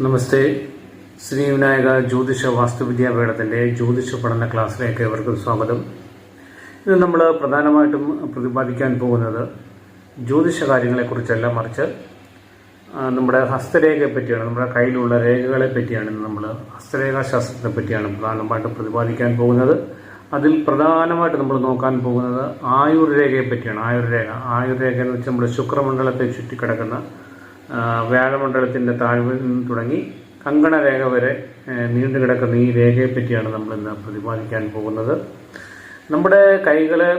നമസ്തേ. ശ്രീ വിനായക ജ്യോതിഷ വാസ്തുവിദ്യാപീഠത്തിന്റെ ജ്യോതിഷ പഠന ക്ലാസ്സിലേക്ക് ഏവർക്കും സ്വാഗതം. ഇന്ന് നമ്മൾ പ്രധാനമായിട്ടും പ്രതിപാദിക്കാൻ പോകുന്നത് ജ്യോതിഷ കാര്യങ്ങളെക്കുറിച്ചല്ല മറിച്ച് നമ്മുടെ ഹസ്തരേഖയെ പറ്റിയാണ് നമ്മുടെ കയ്യിലുള്ള രേഖകളെ പറ്റിയാണ് നമ്മൾ ഹസ്തരേഖാ ശാസ്ത്രത്തെ പറ്റിയാണ് പ്രധാനമായിട്ടും പ്രതിപാദിക്കാൻ പോകുന്നത്. അതിൽ പ്രധാനമായിട്ട് നമ്മൾ നോക്കാൻ പോകുന്നത് ആയുർരേഖയെ പറ്റിയാണ് ആയുർരേഖ. ആയുർരേഖ എന്ന് വെച്ചാൽ നമ്മുടെ ശുക്രമണ്ഡലത്തെ ചുറ്റിക്കിടക്കുന്ന വ്യാഴമണ്ഡലത്തിന്റെ താഴ്വിൽ നിന്ന് തുടങ്ങി കങ്കണരേഖ വരെ നീണ്ടു കിടക്കുന്ന ഈ രേഖയെ പറ്റിയാണ് നമ്മൾ ഇന്ന് പ്രതിപാദിക്കാൻ പോകുന്നത്. നമ്മുടെ കൈകളെ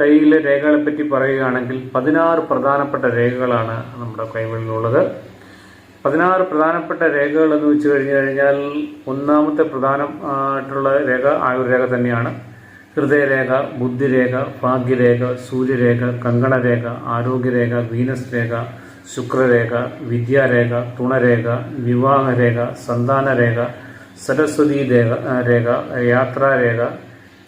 കൈയിലെ രേഖകളെ പറ്റി പറയുകയാണെങ്കിൽ പതിനാറ് പ്രധാനപ്പെട്ട രേഖകളാണ് നമ്മുടെ കൈകളിലുള്ളത് പതിനാറ് പ്രധാനപ്പെട്ട രേഖകൾ എന്ന് വെച്ച് കഴിഞ്ഞു കഴിഞ്ഞാൽ ഒന്നാമത്തെ പ്രധാനമായിട്ടുള്ള രേഖ ആയുർരേഖ തന്നെയാണ്. ഹൃദയരേഖ ബുദ്ധിരേഖ ഭാഗ്യരേഖ സൂര്യരേഖ കങ്കണരേഖ ആരോഗ്യരേഖ വീനസ് രേഖ ശുക്രരേഖ വിദ്യാരേഖ തുണരേഖ വിവാഹരേഖ സന്താനരേഖ സരസ്വതി രേഖ രേഖ യാത്രാരേഖ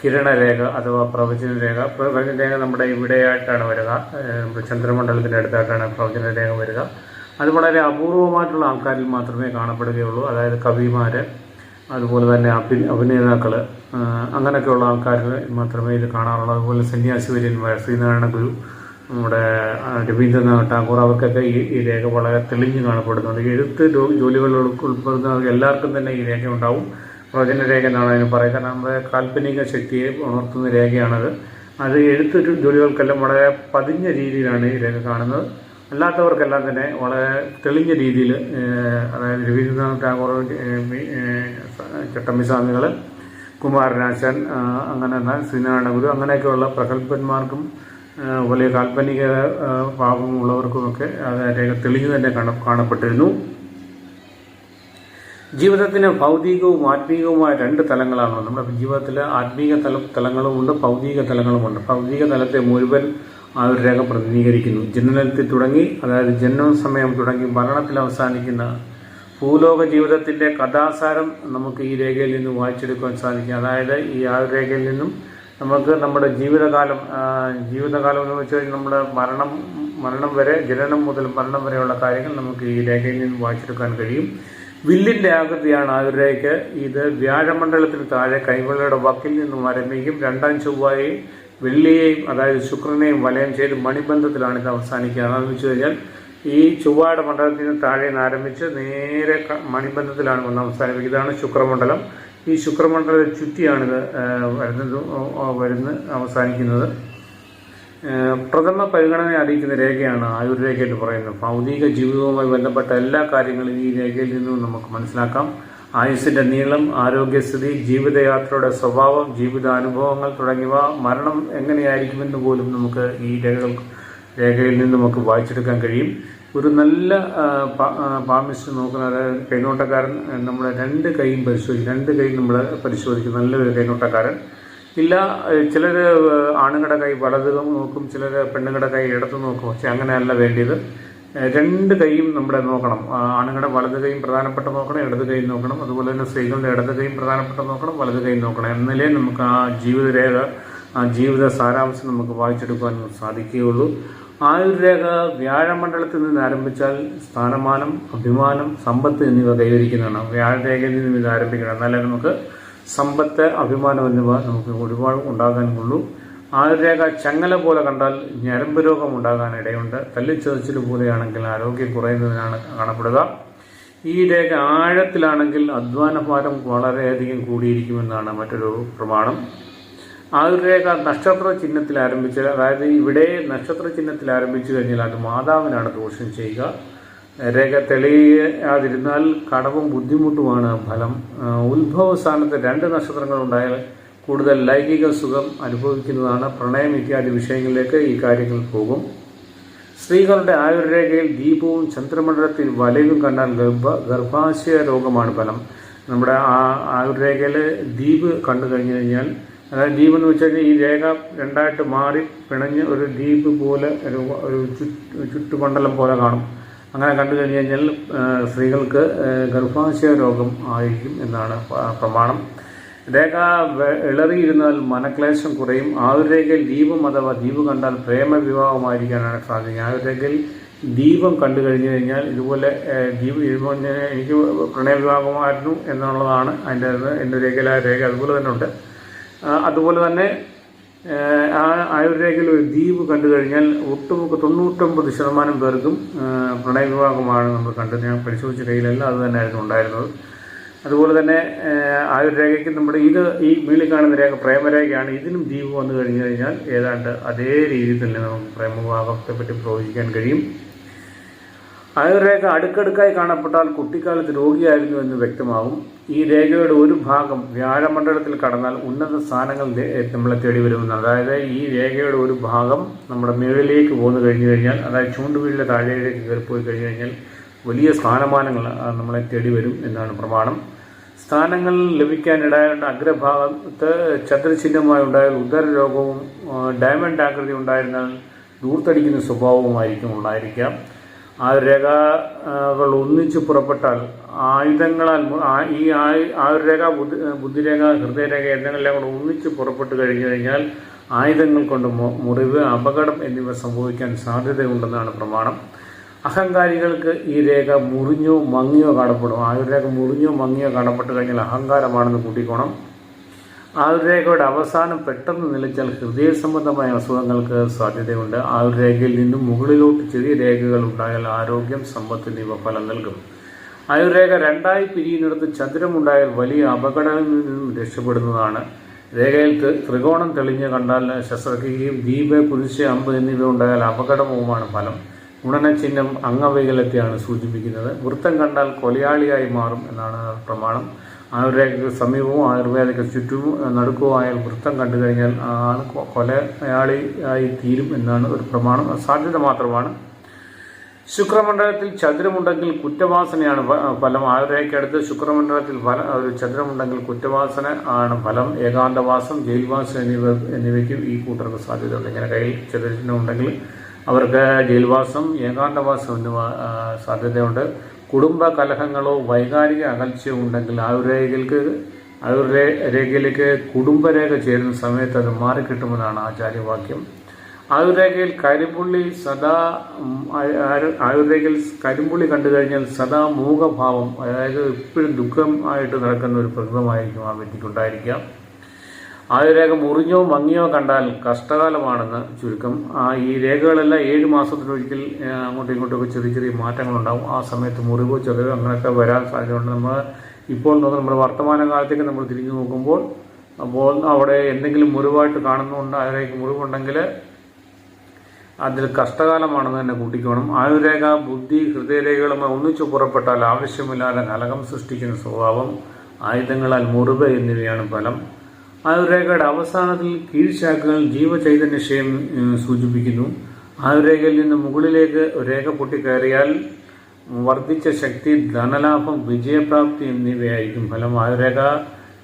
കിരണരേഖ അഥവാ പ്രവചനരേഖ. പ്രവചനരേഖ നമ്മുടെ ഇവിടെയായിട്ടാണ് വരിക. ചന്ദ്രമണ്ഡലത്തിന്റെ അടുത്തായിട്ടാണ് പ്രവചനരേഖ വരിക. അത് വളരെ അപൂർവമായിട്ടുള്ള ആൾക്കാരിൽ മാത്രമേ കാണപ്പെടുകയുള്ളൂ. അതായത് കവിമാർ അതുപോലെ തന്നെ അഭി അഭിനേതാക്കൾ അങ്ങനെയൊക്കെയുള്ള ആൾക്കാരിൽ മാത്രമേ ഇത് കാണാറുള്ളൂ. അതുപോലെ സന്യാസിവര്യന്മാർ ശ്രീനാരായണ ഗുരു നമ്മുടെ രവീന്ദ്രനാഥ് ടാഗോർ അവർക്കൊക്കെ ഈ ഈ രേഖ വളരെ തെളിഞ്ഞു കാണപ്പെടുന്നുണ്ട്. എഴുത്ത് ജോ- ജോലികളിൽ ഉൾപ്പെടുന്ന എല്ലാവർക്കും തന്നെ ഈ രേഖ ഉണ്ടാവും പ്രവചന രേഖ എന്നാണ് അതിന് പറയുക. കാരണം നമ്മുടെ കാൽപ്പനിക ശക്തിയെ ഉണർത്തുന്ന രേഖയാണത്. അത് എഴുത്ത് ജോലികൾക്കെല്ലാം വളരെ പതിഞ്ഞ രീതിയിലാണ് ഈ രേഖ കാണുന്നത്. അല്ലാത്തവർക്കെല്ലാം തന്നെ വളരെ തെളിഞ്ഞ രീതിയിൽ അതായത് രവീന്ദ്രനാഥ് ടാഗോർ ചട്ടമ്പിസ്വാമികൾ കുമാരനാശൻ അങ്ങനെ ശ്രീനാരായണ ഗുരു അങ്ങനെയൊക്കെയുള്ള പ്രഗത്ഭന്മാർക്കും വലിയ കാൽപ്പനിക ഭാവമുള്ളവർക്കുമൊക്കെ അത് തെളിഞ്ഞു തന്നെ കാണ കാണപ്പെട്ടിരുന്നു. ജീവിതത്തിന് ഭൗതികവും ആത്മീകവുമായ രണ്ട് തലങ്ങളാണ് നമ്മുടെ ജീവിതത്തിൽ ആത്മീക തല തലങ്ങളുമുണ്ട് ഭൗതിക തലങ്ങളുമുണ്ട്. ഭൗതിക തലത്തെ മുഴുവൻ ആ ഒരു രേഖ പ്രതിനിധീകരിക്കുന്നു. ജനനത്തിൽ തുടങ്ങി അതായത് ജനന സമയം തുടങ്ങി മരണത്തിൽ അവസാനിക്കുന്ന ഭൂലോക ജീവിതത്തിന്റെ കഥാസാരം നമുക്ക് ഈ രേഖയിൽ നിന്ന് വായിച്ചെടുക്കുവാൻ സാധിക്കും. അതായത് ഈ ആ രേഖയിൽ നിന്നും നമുക്ക് നമ്മുടെ ജീവിതകാലം ജീവിതകാലം എന്ന് വെച്ച് കഴിഞ്ഞാൽ നമ്മുടെ മരണം മരണം വരെ ജനനം മുതൽ മരണം വരെയുള്ള കാര്യങ്ങൾ നമുക്ക് ഈ രേഖയിൽ നിന്ന് വായിച്ചെടുക്കാൻ കഴിയും. വില്ലിന്റെ ആകൃതിയാണ് ആ രേഖ. ഇത് വ്യാഴമണ്ഡലത്തിന് താഴെ കൈവെള്ളയുടെ വക്കിൽ നിന്നും ആരംഭിക്കും. രണ്ടാം ചൊവ്വായും വെള്ളിയെയും അതായത് ശുക്രനെയും വലയം ചെയ്ത് മണിബന്ധത്തിലാണ് ഇത് അവസാനിക്കുക. അതെന്ന് വെച്ച് കഴിഞ്ഞാൽ ഈ ചൊവ്വയുടെ മണ്ഡലത്തിന് താഴെ നിന്ന് ആരംഭിച്ച് നേരെ മണിബന്ധത്തിലാണ് വന്ന് അവസാനിപ്പിക്കുക. ഇതാണ് ശുക്രമണ്ഡലം. ഈ ശുക്രമണ്ഡല ചുറ്റിയാണിത് വരുന്നത് വരുന്ന് അവസാനിക്കുന്നത്. പ്രഥമ പരിഗണന അറിയിക്കുന്ന രേഖയാണ് ആയുർരേഖയായിട്ട് പറയുന്നത്. ഭൗതിക ജീവിതവുമായി ബന്ധപ്പെട്ട എല്ലാ കാര്യങ്ങളും ഈ രേഖയിൽ നിന്നും നമുക്ക് മനസ്സിലാക്കാം. ആയുസ്സിന്റെ നീളം ആരോഗ്യസ്ഥിതി ജീവിതയാത്രയുടെ സ്വഭാവം ജീവിതാനുഭവങ്ങൾ തുടങ്ങിയവ മരണം എങ്ങനെയായിരിക്കുമെന്ന് പോലും നമുക്ക് ഈ രേഖകൾ രേഖയിൽ നിന്ന് നമുക്ക് വായിച്ചെടുക്കാൻ കഴിയും. ഒരു നല്ല പാമിസ്റ്റ് നോക്കുന്ന അതായത് കൈനോട്ടക്കാരൻ നമ്മുടെ രണ്ട് കൈയും പരിശോധിക്കും രണ്ട് കൈയും നമ്മൾ പരിശോധിക്കും. നല്ലൊരു കൈനോട്ടക്കാരൻ. ഇല്ല ചിലർ ആണുങ്ങളുടെ കൈ വലത് നോക്കും ചിലർ പെണ്ണുങ്ങളുടെ കൈ ഇടത്ത് നോക്കും. പക്ഷെ അങ്ങനെയല്ല വേണ്ടിയത്. രണ്ട് കൈയും നമ്മുടെ നോക്കണം. ആണുങ്ങളുടെ വലത് കൈയും പ്രധാനപ്പെട്ട നോക്കണം ഇടത് കൈ നോക്കണം. അതുപോലെ തന്നെ സ്ത്രീകളുടെ ഇടത് കൈയും പ്രധാനപ്പെട്ട നോക്കണം വലത് കൈ നോക്കണം. എന്നാലേ നമുക്ക് ആ ജീവിതരേഖ ആ ജീവിത സാരാംശം നമുക്ക് വായിച്ചെടുക്കാൻ സാധിക്കുകയുള്ളൂ. ആയുർരേഖ വ്യാഴമണ്ഡലത്തിൽ നിന്ന് ആരംഭിച്ചാൽ സ്ഥാനമാനം അഭിമാനം സമ്പത്ത് എന്നിവ കൈവരിക്കുന്നതാണ്. വ്യാഴരേഖയിൽ നിന്നും ഇത് ആരംഭിക്കണം. എന്നാലേ നമുക്ക് സമ്പത്ത് അഭിമാനം എന്നിവ നമുക്ക് ഒരുപാട് ഉണ്ടാകാൻ ഉള്ളൂ. ആയുർരേഖ ചങ്ങല പോലെ കണ്ടാൽ ഞരമ്പ് രോഗം ഉണ്ടാകാൻ ഇടയുണ്ട്. തല്ലിച്ചതച്ചിൽ പോലെയാണെങ്കിൽ ആരോഗ്യം കുറയുന്നതിനാണ് കാണപ്പെടുക. ഈ രേഖ ആഴത്തിലാണെങ്കിൽ അധ്വാനഭാരം വളരെയധികം കൂടിയിരിക്കുമെന്നാണ് മറ്റൊരു പ്രമാണം. ആയുർരേഖ നക്ഷത്ര ചിഹ്നത്തിൽ ആരംഭിച്ച് അതായത് ഇവിടെ നക്ഷത്ര ചിഹ്നത്തിൽ ആരംഭിച്ചു കഴിഞ്ഞാൽ അത് മാതാവിനാണ് ദോഷം ചെയ്യുക. രേഖ തെളിയാതിരുന്നാൽ കടവും ബുദ്ധിമുട്ടുമാണ് ഫലം. ആ, ഉത്ഭവ സ്ഥാനത്ത് രണ്ട് നക്ഷത്രങ്ങൾ ഉണ്ടായാൽ കൂടുതൽ ലൈംഗിക സുഖം അനുഭവിക്കുന്നതാണ്. പ്രണയം ഇത്യാദി വിഷയങ്ങളിലേക്ക് ഈ കാര്യങ്ങൾ പോകും. സ്ത്രീകളുടെ ആയുർരേഖയിൽ ദീപവും ചന്ദ്രമണ്ഡലത്തിൽ വലയും കണ്ടാൽ ഗർഭ ഗർഭാശയ രോഗമാണ് ഫലം. നമ്മുടെ ആ ആയുർരേഖയിൽ ദ്വീപ് കണ്ടു കഴിഞ്ഞു കഴിഞ്ഞാൽ അതായത് ദ്വീപ് എന്ന് വെച്ചാൽ ഈ രേഖ രണ്ടായിട്ട് മാറി പിണഞ്ഞ് ഒരു ദ്വീപ് പോലെ ഒരു ഒരു ചുറ്റ് ചുറ്റുമണ്ഡലം പോലെ കാണും. അങ്ങനെ കണ്ടു കഴിഞ്ഞു കഴിഞ്ഞാൽ സ്ത്രീകൾക്ക് ഗർഭാശയ രോഗം ആയിരിക്കും എന്നാണ് പ്രമാണം. രേഖ ഇളറിയിരുന്നാൽ മനക്ലേശം കുറയും. ആയുർരേഖയിൽ ദീപം അഥവാ ദ്വീപ് കണ്ടാൽ പ്രേമ വിവാഹമായിരിക്കാനാണ് സാധിക്കുക ആയുർരേഖയിൽ ദീപം കണ്ടു കഴിഞ്ഞു കഴിഞ്ഞാൽ ഇതുപോലെ ദീപം എനിക്ക് പ്രണയവിവാഹമായിരുന്നു എന്നുള്ളതാണ് അതിന്റെ എന്റെ രേഖയിൽ ആ രേഖ അതുപോലെ തന്നെ ഉണ്ട്. അതുപോലെ തന്നെ ആയുർരേഖയിൽ ഒരു ദ്വീപ് കണ്ടു കഴിഞ്ഞാൽ ഒട്ടുമുക്ക തൊണ്ണൂറ്റൊമ്പത് ശതമാനം പേർക്കും പ്രണയവിഭാഗമാണ് നമ്മൾ കണ്ടത്. ഞാൻ പരിശോധിച്ച കയ്യിലല്ല അത് തന്നെയായിരുന്നു ഉണ്ടായിരുന്നത്. അതുപോലെ തന്നെ ആയുർരേഖയ്ക്ക് നമ്മുടെ ഇത് ഈ വീളിൽ കാണുന്ന രേഖ പ്രേമരേഖയാണ് ഇതിനും ദ്വീപ് വന്നു കഴിഞ്ഞു കഴിഞ്ഞാൽ ഏതാണ്ട് അതേ രീതിയിൽ തന്നെ നമുക്ക് പ്രേമവിവാഹത്തെ പറ്റി പ്രവചിക്കാൻ കഴിയും. ആയുർരേഖ അടുക്കടുക്കായി കാണപ്പെട്ടാൽ കുട്ടിക്കാലത്ത് രോഗിയായിരുന്നു എന്ന് വ്യക്തമാകും. ഈ രേഖയുടെ ഒരു ഭാഗം വ്യാഴമണ്ഡലത്തിൽ കടന്നാൽ ഉന്നത സ്ഥാനങ്ങൾ നമ്മളെ തേടി വരുമെന്ന്. അതായത് ഈ രേഖയുടെ ഒരു ഭാഗം നമ്മുടെ മുകളിലേക്ക് പോന്നു കഴിഞ്ഞു കഴിഞ്ഞാൽ അതായത് ചൂണ്ടുവീഴിലെ താഴേക്ക് കയറിപ്പോയി കഴിഞ്ഞു കഴിഞ്ഞാൽ വലിയ സ്ഥാനമാനങ്ങൾ നമ്മളെ തേടി വരും എന്നാണ് പ്രമാണം. സ്ഥാനങ്ങൾ ലഭിക്കാനിടയായ അഗ്രഭാഗത്ത് ചതുരചിഹ്നമായി ഉണ്ടായ ഉദര രോഗവും ഡയമണ്ട് ആകൃതി ഉണ്ടായിരുന്നാൽ ദൂർത്തടിക്കുന്ന സ്വഭാവവുമായിരിക്കും ഉണ്ടായിരിക്കാം. ആ രേഖകൾ ഒന്നിച്ച് പുറപ്പെട്ടാൽ ആയുധങ്ങളാൽ ഈ രേഖ ആയുർരേഖ ബുദ്ധി ബുദ്ധിരേഖ ഹൃദയരേഖ എന്നെല്ലാം കൂടെ ഒന്നിച്ച് പുറപ്പെട്ട് കഴിഞ്ഞു കഴിഞ്ഞാൽ ആയുധങ്ങൾ കൊണ്ട് മുറിവ് അപകടം എന്നിവ സംഭവിക്കാൻ സാധ്യതയുണ്ടെന്നാണ് പ്രമാണം. അഹങ്കാരികൾക്ക് ഈ രേഖ മുറിഞ്ഞോ മങ്ങിയോ കാണപ്പെടും. ആയുർരേഖ മുറിഞ്ഞോ മങ്ങിയോ കാണപ്പെട്ട് കഴിഞ്ഞാൽ അഹങ്കാരമാണെന്ന് കൂട്ടിക്കോണം. ആയുർരേഖയുടെ അവസാനം പെട്ടെന്ന് നിലച്ചാൽ ഹൃദയ സംബന്ധമായ അസുഖങ്ങൾക്ക് സാധ്യതയുണ്ട്. ആയുർരേഖയിൽ നിന്നും മുകളിലോട്ട് ചെറിയ രേഖകൾ ഉണ്ടായാൽ ആരോഗ്യം സമ്പത്ത് എന്നിവ ഫലം നൽകും. ആയുർരേഖ രണ്ടായി പിരിയുന്നിടത്ത് ചതുരമുണ്ടായാൽ വലിയ അപകടങ്ങളിൽ നിന്നും രക്ഷപ്പെടുന്നതാണ്. രേഖയിൽ ത്രികോണം തെളിഞ്ഞ് കണ്ടാൽ ശസ്ത്രക്രിയയും ദീപ കുരിശ് അമ്പ് എന്നിവ ഉണ്ടായാൽ അപകടവുമാണ് ഫലം. ഗുണനചിഹ്നം അംഗവൈകല്യത്തെയാണ് സൂചിപ്പിക്കുന്നത്. വൃത്തം കണ്ടാൽ കൊലയാളിയായി മാറും എന്നാണ് പ്രമാണം. ആയുർരേഖയ്ക്ക് സമീപവും ആയുർവേദയ്ക്ക് ചുറ്റും നടുക്കവും ആയാൽ വൃത്തം കണ്ടു കഴിഞ്ഞാൽ ആൾ കൊലയാളി ആയി തീരും എന്നാണ് ഒരു പ്രമാണം. സാധ്യത മാത്രമാണ്. ശുക്രമണ്ഡലത്തിൽ ചതുരമുണ്ടെങ്കിൽ കുറ്റവാസനയാണ് ഫലം. ആയുർരേഖയ്ക്കടുത്ത് ശുക്രമണ്ഡലത്തിൽ ഫല ഒരു ചതുരമുണ്ടെങ്കിൽ കുറ്റവാസന ആണ് ഫലം. ഏകാന്തവാസം ജയിൽവാസം എന്നിവ എന്നിവയ്ക്കും ഈ കൂട്ടർക്ക് സാധ്യതയുണ്ട്. ഇങ്ങനെ കയ്യിൽ ചതുരചിഹ്നം ഉണ്ടെങ്കിൽ അവർക്ക് ജയിൽവാസം ഏകാന്തവാസം എന്നിവ സാധ്യതയുണ്ട്. കുടുംബ കലഹങ്ങളോ വൈകാരിക അകൽച്ചയോ ഉണ്ടെങ്കിൽ ആയുർരേഖയിലേക്ക് ഒരു രേഖയിലേക്ക് കുടുംബരേഖ ചേരുന്ന സമയത്ത് അത് മാറിക്കിട്ടുമെന്നാണ് ആചാര്യവാക്യം. ആയുർരേഖയിൽ കരിമ്പുള്ളി സദാ ആയുർരേഖയിൽ കരിമ്പുള്ളി കണ്ടു കഴിഞ്ഞാൽ സദാ മൂകഭാവം അതായത് എപ്പോഴും ദുഃഖമായിട്ട് നടക്കുന്ന ഒരു പ്രകൃതമായിരിക്കും ആ വ്യക്തിക്കുണ്ടായിരിക്കാം ആയുർരേഖ മുറിഞ്ഞോ മങ്ങിയോ കണ്ടാൽ കഷ്ടകാലമാണെന്ന് ചുരുക്കം. ആ ഈ രേഖകളെല്ലാം ഏഴ് മാസത്തിനൊരിക്കൽ അങ്ങോട്ടും ഇങ്ങോട്ടും ഒക്കെ ചെറിയ ചെറിയ മാറ്റങ്ങളുണ്ടാവും. ആ സമയത്ത് മുറിവോ ചെറിയോ അങ്ങനെയൊക്കെ വരാൻ സാധ്യതയുണ്ട്. നമ്മൾ ഇപ്പോൾ നമ്മൾ വർത്തമാന കാലത്തേക്ക് നമ്മൾ തിരിഞ്ഞു നോക്കുമ്പോൾ അപ്പോൾ അവിടെ എന്തെങ്കിലും മുറിവായിട്ട് കാണുന്നുണ്ട് ആയുരേഖ മുറിവുണ്ടെങ്കിൽ അതിൽ കഷ്ടകാലമാണെന്ന് തന്നെ കൂട്ടിക്കോണം. ആയുരേഖ ബുദ്ധി ഹൃദയരേഖകളുമായി ഒന്നിച്ചു പുറപ്പെട്ടാൽ ആവശ്യമില്ലാതെ കലകം സൃഷ്ടിക്കുന്ന സ്വഭാവം ആയുധങ്ങളാൽ മുറിവ് എന്നിവയാണ് ഫലം. ആയുർരേഖയുടെ അവസാനത്തിൽ കീഴ്ശാഖകൾ ജീവചൈതന്യക്ഷയം ക്ഷയം സൂചിപ്പിക്കുന്നു. ആയുർരേഖയിൽ നിന്ന് മുകളിലേക്ക് രേഖ പൊട്ടിക്കയറിയാൽ വർദ്ധിച്ച ശക്തി ധനലാഭം വിജയപ്രാപ്തി എന്നിവയായിരിക്കും ഫലം. ആയുർരേഖ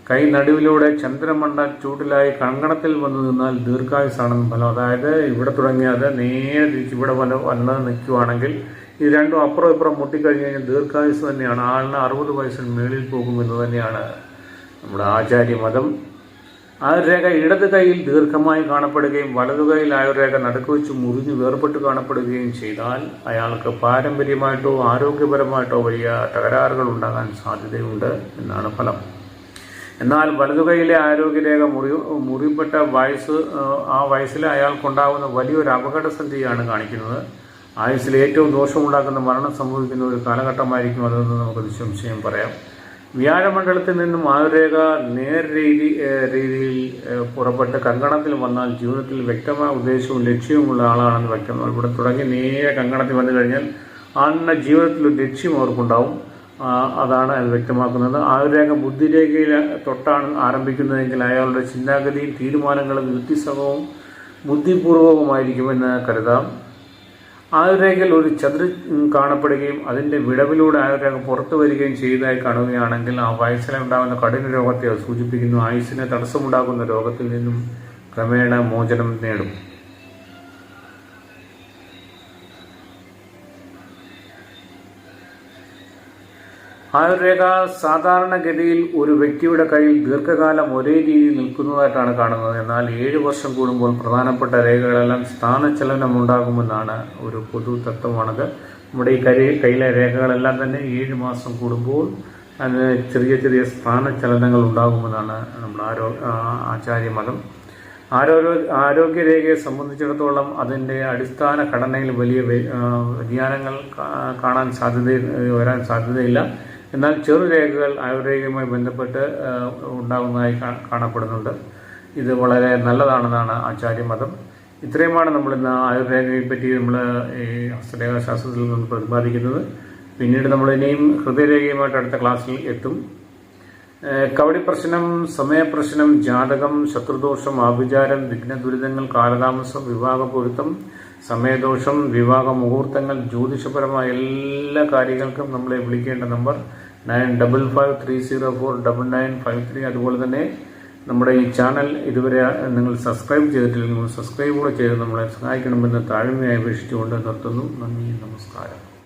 കൈ നടുവിലൂടെ ചന്ദ്രമണ്ഡ ചൂടിലായി കങ്കണത്തിൽ വന്നു നിന്നാൽ ദീർഘായുസാണെന്ന് ഫലം. അതായത് ഇവിടെ തുടങ്ങിയത് നേരെ തിരിച്ച് ഇവിടെ വന്ന് വന്ന് നിൽക്കുവാണെങ്കിൽ ഇത് രണ്ടും അപ്പുറം ഇപ്പുറം മുട്ടിക്കഴിഞ്ഞ് കഴിഞ്ഞാൽ ദീർഘായുസ് തന്നെയാണ്. ആളിന് അറുപത് വയസ്സിന് മേളിൽ പോകുമെന്ന് തന്നെയാണ് നമ്മുടെ ആചാര്യമതം. ആയുർരേഖ ഇടത് കൈയിൽ ദീർഘമായി കാണപ്പെടുകയും വലതു കൈയിൽ ആയുർരേഖ നടുക്ക് വെച്ച് മുറിഞ്ഞു വേർപെട്ട് കാണപ്പെടുകയും ചെയ്താൽ അയാൾക്ക് പാരമ്പര്യമായിട്ടോ ആരോഗ്യപരമായിട്ടോ വലിയ തകരാറുകൾ ഉണ്ടാകാൻ സാധ്യതയുണ്ട് എന്നാണ് ഫലം. എന്നാൽ വലതു കൈയിലെ ആരോഗ്യരേഖ മുറി മുറിപ്പെട്ട വയസ്സ് ആ, വയസ്സിൽ അയാൾക്കുണ്ടാകുന്ന വലിയൊരു അപകടസന്ധിയാണ് കാണിക്കുന്നത്. ആയുസ്സിൽ ഏറ്റവും ദോഷമുണ്ടാക്കുന്ന മരണം സംഭവിക്കുന്ന ഒരു കാലഘട്ടമായിരിക്കും അതെന്ന് നമുക്ക് നിശംശയം പറയാം. വ്യാഴമണ്ഡലത്തിൽ നിന്നും ആയുർരേഖ നേർ രീതി ഏഹ്, രീതിയിൽ പുറപ്പെട്ട് കങ്കണത്തിൽ വന്നാൽ ജീവിതത്തിൽ വ്യക്തമായ ഉദ്ദേശവും ലക്ഷ്യവുമുള്ള ആളാണെന്ന് വ്യക്തമാണ് ഇവിടെ തുടങ്ങി നേരെ കങ്കണത്തിൽ വന്നു കഴിഞ്ഞാൽ ആളിന്റെ ജീവിതത്തിൽ ഒരു ലക്ഷ്യം അവർക്കുണ്ടാവും. അതാണ് അത് വ്യക്തമാക്കുന്നത്. ആയുർരേഖ ബുദ്ധിരേഖയിൽ തൊട്ടാണ് ആരംഭിക്കുന്നതെങ്കിൽ അയാളുടെ ചിന്താഗതിയും തീരുമാനങ്ങളും യുക്തിസഹവും ബുദ്ധിപൂർവകവുമായിരിക്കുമെന്ന് കരുതാം. ആയുർരേഖയിൽ ഒരു ചതുര കാണപ്പെടുകയും അതിന്റെ വിടവിലൂടെ ആയുർരേഖ പുറത്തു വരികയും ചെയ്തതായി കാണുകയാണെങ്കിൽ ആ വയസ്സിലുണ്ടാകുന്ന കഠിന രോഗത്തെ സൂചിപ്പിക്കുന്നു. ആയുസ്സിന് തടസ്സമുണ്ടാകുന്ന രോഗത്തിൽ നിന്നും ക്രമേണ മോചനം നേടും. ആയുർരേഖ സാധാരണഗതിയിൽ ഒരു വ്യക്തിയുടെ കയ്യിൽ ദീർഘകാലം ഒരേ രീതിയിൽ നിൽക്കുന്നതായിട്ടാണ് കാണുന്നത്. എന്നാൽ ഏഴ് വർഷം കൂടുമ്പോൾ പ്രധാനപ്പെട്ട രേഖകളെല്ലാം സ്ഥാനചലനം ഉണ്ടാകുമെന്നാണ് ഒരു പൊതു തത്വമാണത്. നമ്മുടെ ഈ കരി കയ്യിലെ രേഖകളെല്ലാം തന്നെ ഏഴ് മാസം കൂടുമ്പോൾ അതിന് ചെറിയ ചെറിയ സ്ഥാനചലനങ്ങൾ ഉണ്ടാകുമെന്നാണ് നമ്മുടെ ആരോ ആചാര്യ ആചാര്യമതം ആരോഗ്യ ആരോഗ്യരേഖയെ സംബന്ധിച്ചിടത്തോളം അതിന്റെ അടിസ്ഥാന ഘടനയിൽ വലിയ വ്യതിയാനങ്ങൾ കാണാൻ സാധ്യത വരാൻ സാധ്യതയില്ല. എന്നാൽ ചെറുരേഖകൾ ആയുർവേദികമായി ബന്ധപ്പെട്ട് ഉണ്ടാകുന്നതായി കാണപ്പെടുന്നുണ്ട്. ഇത് വളരെ നല്ലതാണെന്നാണ് ആചാര്യമതം. ഇത്രയുമാണ് നമ്മൾ ഇന്ന് ആയുർവേദയെ പറ്റി നമ്മൾ ഈ ഹസ്തരേഖാശാസ്ത്രത്തിൽ നിന്ന് പ്രതിപാദിക്കുന്നത്. പിന്നീട് നമ്മൾ ഇനിയും ഹൃദയരേഖയുമായിട്ട് അടുത്ത ക്ലാസ്സിൽ എത്തും. കവടി പ്രശ്നം സമയപ്രശ്നം ജാതകം ശത്രുദോഷം ആഭിചാരം വിഘ്നദുരിതങ്ങൾ കാലതാമസം വിവാഹ പൊരുത്തം സമയദോഷം വിവാഹ മുഹൂർത്തങ്ങൾ ജ്യോതിഷപരമായ എല്ലാ കാര്യങ്ങൾക്കും നമ്മളെ വിളിക്കേണ്ട number nine double five three zero four double nine five three. അതുപോലെ തന്നെ നമ്മുടെ ഈ ചാനൽ ഇതുവരെ നിങ്ങൾ സബ്സ്ക്രൈബ് ചെയ്തിട്ടില്ലെങ്കിൽ സബ്സ്ക്രൈബ് കൂടെ ചെയ്ത് നമ്മളെ സഹായിക്കണമെന്ന് താഴ്മയായി അപേക്ഷിച്ചുകൊണ്ട് നിർത്തുന്നു. നന്ദി നമസ്കാരം.